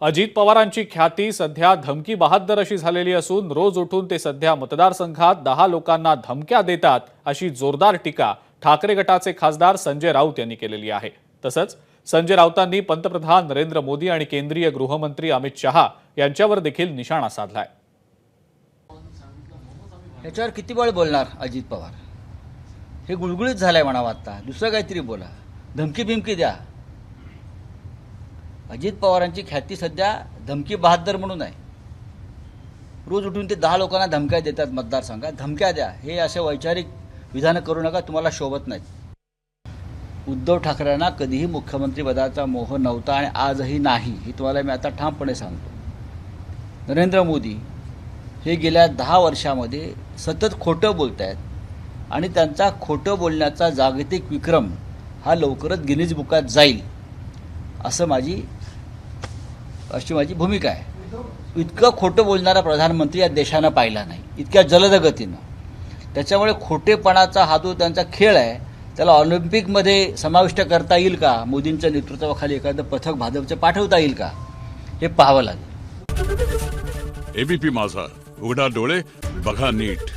अजित पवारांची ख्याती सध्या धमकी बहाद्दर अशी झालेली असून रोज उठून ते सध्या मतदारसंघात दहा लोकांना धमक्या देतात अशी जोरदार टीका ठाकरे गटाचे खासदार संजय राऊत यांनी केलेली आहे. तसंच संजय राऊतांनी पंतप्रधान नरेंद्र मोदी आणि केंद्रीय गृहमंत्री अमित शहा यांच्यावर देखील निशाणा साधलाय. याच्यावर किती वेळ बोलणार अजित पवार? हे गुळगुळीत झालंय म्हणावं आता. दुसरं काहीतरी बोला. धमकी बिमकी द्या. अजित पवारांची ख्याती सध्या धमकी बहादर म्हणून आहे. रोज उठून ते दहा लोकांना धमक्या देतात मतदारसंघात. धमक्या द्या. हे असे वैचारिक विधानं करू नका तुम्हाला शोभत नाहीत. उद्धव ठाकरेंना कधीही मुख्यमंत्रीपदाचा मोह नव्हता आणि आजही नाही हे तुम्हाला मी आता ठामपणे सांगतो. नरेंद्र मोदी हे गेल्या दहा वर्षामध्ये सतत खोटं बोलत आहेत आणि त्यांचा खोटं बोलण्याचा जागतिक विक्रम हा लवकरच गिनीज बुकात जाईल असं माझी अशी माझी भूमिका आहे. इतकं खोटं बोलणारा प्रधानमंत्री या देशानं पाहिला नाही. इतक्या जलद गतीनं त्याच्यामुळे खोटेपणाचा हा जो त्यांचा खेळ आहे त्याला ऑलिम्पिकमध्ये समाविष्ट करता येईल का? मोदींच्या नेतृत्वाखाली एखादं पथक भाजपचं पाठवता येईल का? हे पाहावं लागेल. एबीपी माझा. उघडा डोळे बघा नीट.